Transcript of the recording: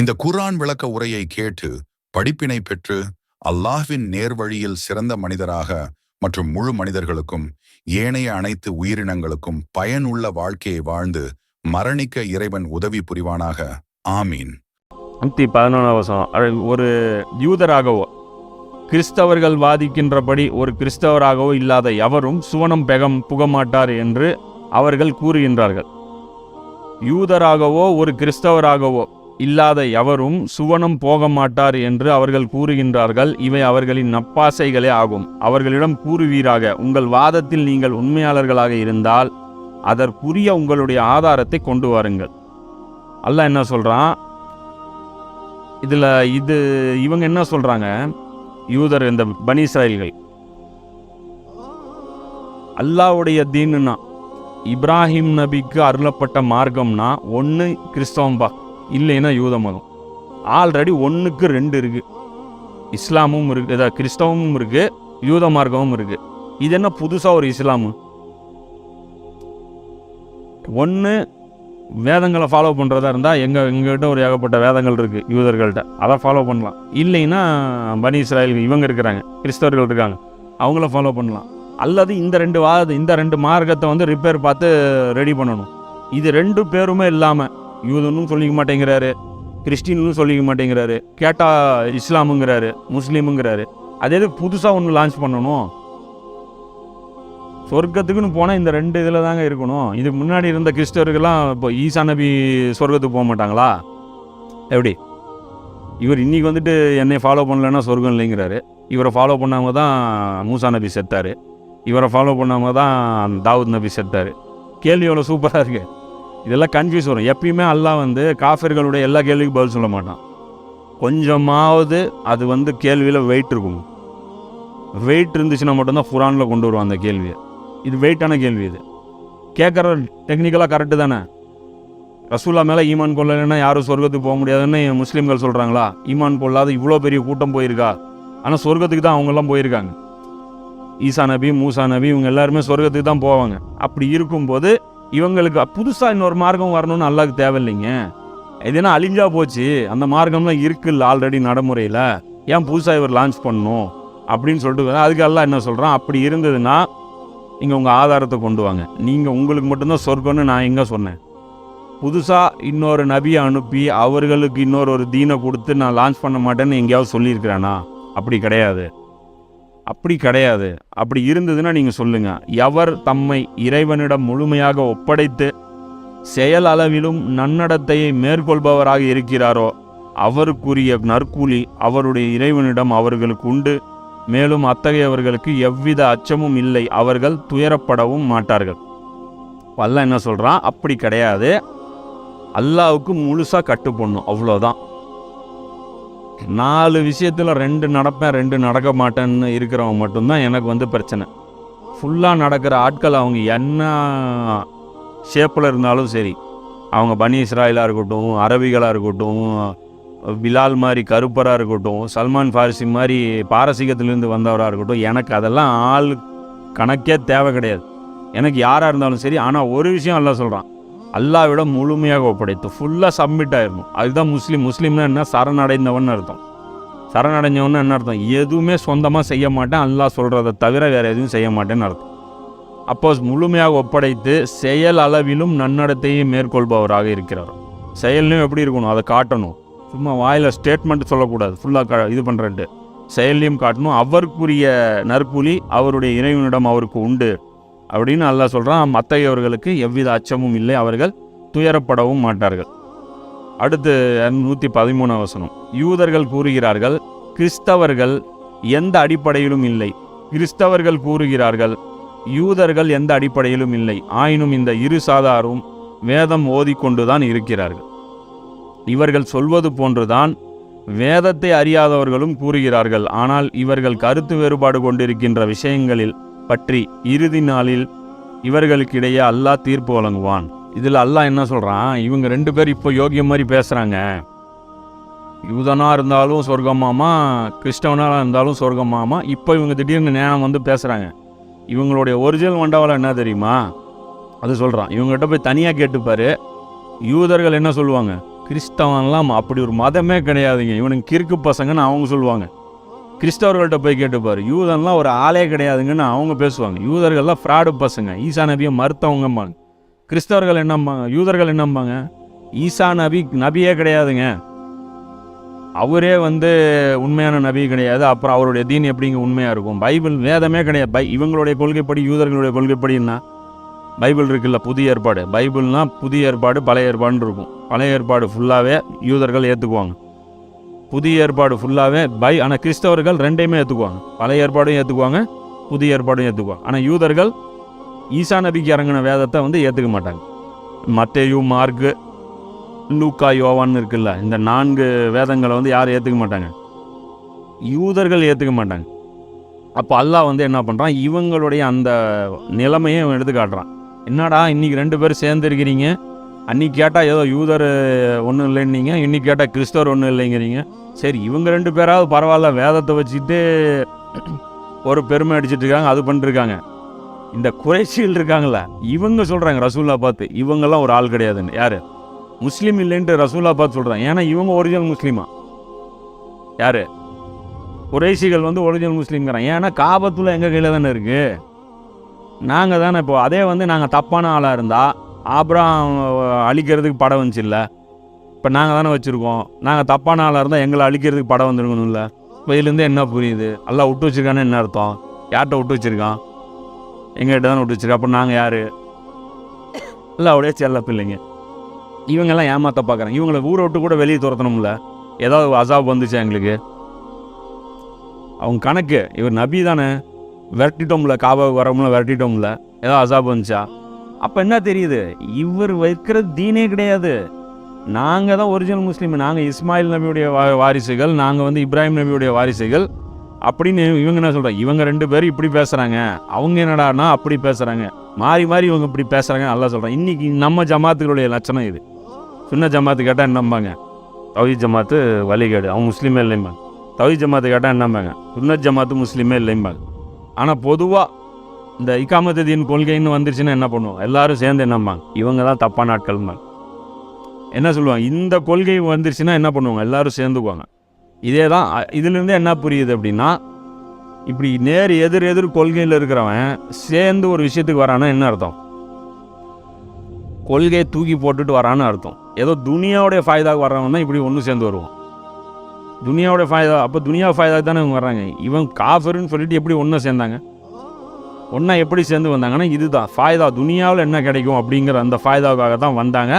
இந்த குர்ஆன் விளக்க உரையை கேட்டு படிப்பினை பெற்று அல்லாஹ்வின் நேர்வழியில் சிறந்த மனிதராக மற்றும் முழு மனிதர்களுக்கும் ஏனைய அனைத்து உயிரினங்களுக்கும் பயனுள்ள வாழ்க்கையை வாழ்ந்து மரணிக்க இறைவன் உதவி புரிவானாக. ஆமீன். நூற்றி பதினொன்றாம் வசனம். ஒரு யூதராகவோ கிறிஸ்தவர்கள் வாதிக்கின்றபடி ஒரு கிறிஸ்தவராகவோ இல்லாத எவரும் சுவனம் பெகம் புகமாட்டார் என்று அவர்கள் கூறுகின்றார்கள். யூதராகவோ ஒரு கிறிஸ்தவராகவோ இல்லாத எவரும் சுவனம் போக மாட்டார் என்று அவர்கள் கூறுகின்றார்கள். இவை அவர்களின் நப்பாசைகளே ஆகும். அவர்களிடம் கூறுவீராக உங்கள் வாதத்தில் நீங்கள் உண்மையாளர்களாக இருந்தால் அதற்குரிய உங்களுடைய ஆதாரத்தை கொண்டு வாருங்கள். அல்லாஹ் என்ன சொல்கிறான் இதில் இது இவங்க என்ன சொல்கிறாங்க யூதர் இந்த பனிசாயில்கள் அல்லாவுடைய அல்லாஹ்வுடைய தீனுனா இப்ராஹிம் நபிக்கு அருளப்பட்ட மார்க்கம்னா ஒன்று கிறிஸ்தவம்பா இல்லைன்னா யூத மதம். ஆல்ரெடி ஒன்றுக்கு ரெண்டு இருக்குது இஸ்லாமும் இருக்குது இதாக கிறிஸ்தவமும் இருக்குது யூத மார்க்கமும் இருக்குது இது என்ன புதுசாக ஒரு இஸ்லாமு? ஒன்று வேதங்களை ஃபாலோ பண்ணுறதா இருந்தால் எங்கள் எங்கள்கிட்ட ஒரு ஏகப்பட்ட வேதங்கள் இருக்குது யூதர்கள்ட்ட. அதை ஃபாலோ பண்ணலாம். இல்லைன்னா பனி இஸ்ராயல் இவங்க இருக்கிறாங்க கிறிஸ்தவர்கள் இருக்காங்க அவங்கள ஃபாலோ பண்ணலாம். அல்லது இந்த ரெண்டு வாத இந்த ரெண்டு மார்க்கத்தை வந்து ரிப்பேர் பார்த்து ரெடி பண்ணணும். இது ரெண்டு பேருமே இல்லாமல் யூதனும் சொல்லிக்க மாட்டேங்கிறாரு கிறிஸ்டின்னு சொல்லிக்க மாட்டேங்கிறாரு கேட்டால் இஸ்லாமுங்கிறாரு முஸ்லீமுங்கிறாரு. அதே இது புதுசாக ஒன்று லான்ச் பண்ணணும். சொர்க்கத்துக்குன்னு போனால் இந்த ரெண்டு இதில் தாங்க இருக்கணும். இதுக்கு முன்னாடி இருந்த கிறிஸ்தவர்கள்லாம் இப்போ ஈசா நபி சொர்க்கத்துக்கு போக மாட்டாங்களா? எப்படி? இவர் இன்றைக்கி வந்துட்டு என்னை ஃபாலோ பண்ணலன்னா சொர்க்கம் இல்லைங்கிறாரு. இவரை ஃபாலோ பண்ணாமல் தான் மூசா நபி செத்தார். இவரை ஃபாலோ பண்ணாமல் தான் தாவூத் நபி செத்தார். கேள்வி எவ்வளோ சூப்பராக இருக்குது இதெல்லாம் கன்ஃபியூஸ் வரும். எப்பயுமே அல்லாஹ் வந்து காஃபிர்களுடைய எல்லா கேள்விக்கும் பதில் சொல்ல மாட்டான். கொஞ்சமாவது அது வந்து கேள்வியில் வெயிட் இருக்கும். வெயிட் இருந்துச்சுன்னா மட்டும்தான் குரானில் கொண்டு வருவான் அந்த கேள்வியை. இது வெயிட்டான கேள்வி இது. கேட்குற டெக்னிக்கலாக கரெக்டு தானே? ரசூல்லா மேலே ஈமான் கொள்ளலைன்னா யாரும் சொர்க்கத்துக்கு போக முடியாதுன்னு முஸ்லீம்கள் சொல்கிறாங்களா ஈமான் கொள்ளாத இவ்வளோ பெரிய கூட்டம் போயிருக்கா? ஆனால் சொர்க்கத்துக்கு தான் அவங்கெல்லாம் போயிருக்காங்க. ஈசா நபி மூசா நபி இவங்க எல்லாருமே சொர்க்கத்துக்கு தான் போவாங்க. அப்படி இருக்கும்போது இவங்களுக்கு புதுசாக இன்னொரு மார்க்கம் வரணும்னு அல்லாஹ்க்கு தேவையில்லைங்க. எதுனா அழிஞ்சா போச்சு அந்த மார்க்கம்லாம் இருக்குல்ல ஆல்ரெடி நடைமுறையில். ஏன் புதுசாக இவர் லான்ச் பண்ணணும்? அப்படின்னு சொல்லிட்டு அதுக்கு எல்லாம் என்ன சொல்கிறான் அப்படி இருந்ததுன்னா நீங்கள் உங்கள் ஆதாரத்தை கொண்டு வாங்க. நீங்கள் உங்களுக்கு மட்டும்தான் சொர்க்கம்னு நான் எங்கே சொன்னேன். புதுசாக இன்னொரு நபியை அனுப்பி அவர்களுக்கு இன்னொரு ஒரு தீனை கொடுத்து நான் லான்ச் பண்ண மாட்டேன்னு எங்கேயாவது சொல்லியிருக்கிறானா? அப்படி கிடையாது. அப்படி கிடையாது. அப்படி இருந்ததுன்னா நீங்கள் சொல்லுங்கள் எவர் தம்மை இறைவனிடம் முழுமையாக ஒப்படைத்து செயல் அளவிலும் நன்னடத்தையை மேற்கொள்பவராக இருக்கிறாரோ அவருக்குரிய நற்கூலி அவருடைய இறைவனிடம் அவர்களுக்கு உண்டு. மேலும் அத்தகையவர்களுக்கு எவ்வித அச்சமும் இல்லை. அவர்கள் துயரப்படவும் மாட்டார்கள். அல்லாஹ் என்ன சொல்கிறான் அப்படி கிடையாது. அல்லாவுக்கு முழுசாக கட்டுப்படணும். அவ்வளோதான் நாலு விஷயத்தில் ரெண்டு நடப்பேன் ரெண்டு நடக்க மாட்டேன்னு இருக்கிறவங்க மட்டும்தான் எனக்கு வந்து பிரச்சனை. ஃபுல்லாக நடக்கிற ஆட்கள் அவங்க என்ன ஷேப்பில் இருந்தாலும் சரி. அவங்க பனி இஸ்ராயிலாக இருக்கட்டும் அரபிகளாக இருக்கட்டும் பிலால் மாதிரி கருப்பராக இருக்கட்டும் சல்மான் ஃபாரிசி மாதிரி பாரசீகத்திலேருந்து வந்தவராக இருக்கட்டும் எனக்கு அதெல்லாம் ஆள் கணக்கே தேவை கிடையாது. எனக்கு யாராக இருந்தாலும் சரி ஆனால் ஒரு விஷயம் எல்லாம் சொல்கிறான் அல்லாவிட முழுமையாக ஒப்படைத்து ஃபுல்லாக சப்மிட் ஆயிடணும் அதுதான் முஸ்லீம். முஸ்லீம்னா என்ன? சரணடைந்தவன் அர்த்தம். சரணடைஞ்சவன் என்ன அர்த்தம்? எதுவுமே சொந்தமாக செய்ய மாட்டேன். அல்லாஹ் சொல்கிறத தவிர வேறு எதுவும் செய்ய மாட்டேன்னு அர்த்தம். அப்போஸ் முழுமையாக ஒப்படைத்து செயல் அளவிலும் நன்னடத்தையும் மேற்கொள்பவராக இருக்கிறார். செயல்லையும் எப்படி இருக்கணும்? அதை காட்டணும். சும்மா வாயில் ஸ்டேட்மெண்ட் சொல்லக்கூடாது. ஃபுல்லாக க இது பண்ணுறேன்ட்டு செயல்லையும் காட்டணும். அவருக்குரிய நற்புலி அவருடைய இறைவனிடம் அவருக்கு உண்டு. அப்படின்னு அல்லா சொல்கிறான் மற்றையவர்களுக்கு எவ்வித அச்சமும் இல்லை. அவர்கள் துயரப்படவும் மாட்டார்கள். அடுத்து நூற்றி பதிமூணாம் வசனம். யூதர்கள் கூறுகிறார்கள் கிறிஸ்தவர்கள் எந்த அடிப்படையிலும் இல்லை. கிறிஸ்தவர்கள் கூறுகிறார்கள் யூதர்கள் எந்த அடிப்படையிலும் இல்லை. ஆயினும் இந்த இரு சாதாரும் வேதம் ஓதிக்கொண்டுதான் இருக்கிறார்கள். இவர்கள் சொல்வது போன்றுதான் வேதத்தை அறியாதவர்களும் கூறுகிறார்கள். ஆனால் இவர்கள் கருத்து வேறுபாடு கொண்டிருக்கின்ற விஷயங்களில் பற்றி இறுதி நாளில் இவர்களுக்கிடையே அல்லாஹ் தீர்ப்பு வழங்குவான். இதில் அல்லாஹ் என்ன சொல்கிறான் இவங்க ரெண்டு பேர் இப்போ யோகியம் மாதிரி பேசுகிறாங்க யூதனாக இருந்தாலும் சொர்க்கமாமா கிறிஸ்டவனாக இருந்தாலும் சொர்க்கமாமா இப்போ இவங்க திடீர்னு ஞானம் வந்து பேசுகிறாங்க இவங்களுடைய ஒரிஜினல் மண்டபலம் என்ன தெரியுமா? அது சொல்கிறான் இவங்ககிட்ட போய் தனியாக கேட்டுப்பார். யூதர்கள் என்ன சொல்லுவாங்க? கிறிஸ்தவன்லாம் அப்படி ஒரு மதமே கிடையாதுங்க. இவனுங்க கிறுக்கு பசங்கன்னு அவங்க சொல்லுவாங்க. கிறிஸ்தவர்கள்ட்ட போய் கேட்டுப்பார் யூதன்லாம் ஒரு ஆளே கிடையாதுங்கன்னு அவங்க பேசுவாங்க. யூதர்கள்லாம் ஃப்ராடு பசங்க. ஈசா நபியை மறுத்தவங்கம்பாங்க. கிறிஸ்தவர்கள் என்னம்பாங்க? யூதர்கள் என்னம்பாங்க? ஈசா நபி நபியே கிடையாதுங்க. அவரே வந்து உண்மையான நபி கிடையாது. அப்புறம் அவருடைய தீன் எப்படிங்க உண்மையாக இருக்கும்? பைபிள் வேதமே கிடையாது. பை இவங்களுடைய கொள்கைப்படி யூதர்களுடைய கொள்கைப்படின்னா பைபிள் இருக்குல்ல புதிய ஏற்பாடு. பைபிள்னால் புதிய ஏற்பாடு பழைய ஏற்பாடுன்னு இருக்கும். பழைய ஏற்பாடு ஃபுல்லாகவே யூதர்கள் ஏற்றுக்குவாங்க புதிய ஏற்பாடு ஃபுல்லாகவே பை ஆனால் கிறிஸ்தவர்கள் ரெண்டையுமே ஏற்றுக்குவாங்க பழைய ஏற்பாடும் ஏற்றுக்குவாங்க புதிய ஏற்பாடும் ஏற்றுக்குவாங்க ஆனால் யூதர்கள் ஈசா நபிக்கு இறங்கின வேதத்தை வந்து ஏற்றுக்க மாட்டாங்க. மத்தேயு மார்க்கு லூக்கா யோவான்னு இருக்குல்ல இந்த நான்கு வேதங்களை வந்து யாரும் ஏற்றுக்க மாட்டாங்க. யூதர்கள் ஏற்றுக்க மாட்டாங்க. அப்போ அல்லாஹ் வந்து என்ன பண்ணுறான் இவங்களுடைய அந்த நிலைமையை எடுத்து காட்டுறான். என்னடா இன்றைக்கி ரெண்டு பேரும் சேர்ந்துருக்கிறீங்க அன்றைக்கி அன்னைக்கு கேட்டால் ஏதோ யூதர் ஒன்றும் இல்லைன்னீங்க இன்னைக்கு கேட்டால் கிறிஸ்தவர் ஒன்றும் இல்லைங்கிறீங்க. சரி இவங்க ரெண்டு பேராவது பரவாயில்ல வேதத்தை வச்சுட்டு ஒரு பெருமை அடிச்சிட்டு இருக்காங்க அது பண்ணிருக்காங்க. இந்த குறைச்சிகள் இருக்காங்களா இவங்க சொல்கிறாங்க ரசூல்லா பார்த்து. இவங்கெல்லாம் ஒரு ஆள் கிடையாதுன்னு. யார்? முஸ்லீம் இல்லைன்ட்டு ரசூல்லா பார்த்து சொல்கிறாங்க ஏன்னா இவங்க ஒரிஜினல் முஸ்லீமா? யார்? குறைசிகள் வந்து ஒரிஜினல் முஸ்லீம்ங்கிறாங்க. ஏன்னா காபத்துல எங்கள் கையில் தானே இருக்குது நாங்கள் தானே இப்போ அதே வந்து நாங்கள் தப்பான ஆளாக இருந்தால் ஆப்ராம் அழிக்கிறதுக்கு படம் வந்துச்சு இல்லை? இப்போ நாங்கள் தானே வச்சுருக்கோம். நாங்கள் தப்பான ஆளாக இருந்தால் எங்களை அழிக்கிறதுக்கு படம் வந்துருக்கணும்ல இப்போ இதுலேருந்து என்ன புரியுது? எல்லாம் விட்டு வச்சுருக்கான்னு என்ன அர்த்தம்? யார்கிட்ட விட்டு வச்சுருக்கான்? எங்கள்கிட்ட தானே விட்டு வச்சுருக்கோம் அப்போ நாங்கள் யார்? இல்லை அப்படியே செல்ல பிள்ளைங்க இவங்கெல்லாம் ஏமாத்த பார்க்குறாங்க இவங்களை ஊரை விட்டு கூட வெளியே துரத்தணும்ல? ஏதாவது அசாப் வந்துச்சா எங்களுக்கு? அவங்க கணக்கு இவர் நபி தானே. விரட்டிட்டோம்ல காபாவுக்கு வரமுல விரட்டிட்டோம்ல. ஏதோ அசாப் வந்துச்சா? அப்போ என்ன தெரியுது? இவர் வைக்கிறது தீனே கிடையாது. நாங்கள் தான் ஒரிஜினல் முஸ்லீம். நாங்கள் இஸ்மாயில் நபியுடைய வா வாரிசுகள் நாங்கள் வந்து இப்ராஹிம் நபியுடைய வாரிசுகள். அப்படின்னு இவங்க என்ன சொல்கிறாங்க இவங்க ரெண்டு பேரும் இப்படி பேசுகிறாங்க அவங்க என்னடான்னா அப்படி பேசுகிறாங்க மாறி மாறி இவங்க இப்படி பேசுகிறாங்க நல்லா சொல்கிறாங்க இன்றைக்கி நம்ம ஜமாத்துகளுடைய லட்சணம் இது. சின்ன ஜமாத்து கேட்டால் என்னம்பாங்க தவி ஜமாத்து வழிகேடு. அவங்க முஸ்லீமே இல்லைம்பாங்க. தவி ஜமாத்து கேட்டால் என்னம்பாங்க சுன்னத் ஜமாத்து முஸ்லீமே இல்லைம்பாங்க. ஆனால் பொதுவாக இந்த இக்காமத்ததியின் கொள்கைன்னு வந்துருச்சுன்னா என்ன பண்ணுவோம்? எல்லாரும் சேர்ந்து என்னம்பாங்க இவங்க தான் தப்பான ஆட்கள்ம்பாங்க என்ன சொல்லுவாங்க? இந்த கொள்கை வந்துருச்சுன்னா என்ன பண்ணுவாங்க? எல்லாரும் சேர்ந்துக்குவாங்க. இதே தான் இதுலேருந்து இதுலேருந்தே என்ன புரியுது அப்படின்னா இப்படி நேர் எதிர் எதிர் கொள்கையில் இருக்கிறவன் சேர்ந்து ஒரு விஷயத்துக்கு வரான்னா என்ன அர்த்தம்? கொள்கையை தூக்கி போட்டுட்டு வரான்னு அர்த்தம். ஏதோ துனியாவுடைய ஃபாய்தாவுக்கு வர்றவன் தான் இப்படி ஒன்று சேர்ந்து வருவான். துனியாவுடைய ஃபாய்தா அப்போ துனியா ஃபாய்தாவுக்கு தானே இவங்க வர்றாங்க? இவன் காஃபருன்னு சொல்லிட்டு எப்படி ஒன்று சேர்ந்தாங்க? ஒன்றா எப்படி சேர்ந்து வந்தாங்கன்னா இதுதான். ஃபாய்தா துனியாவில் என்ன கிடைக்கும் அப்படிங்கிற அந்த ஃபாய்தாவுக்காக தான் வந்தாங்க.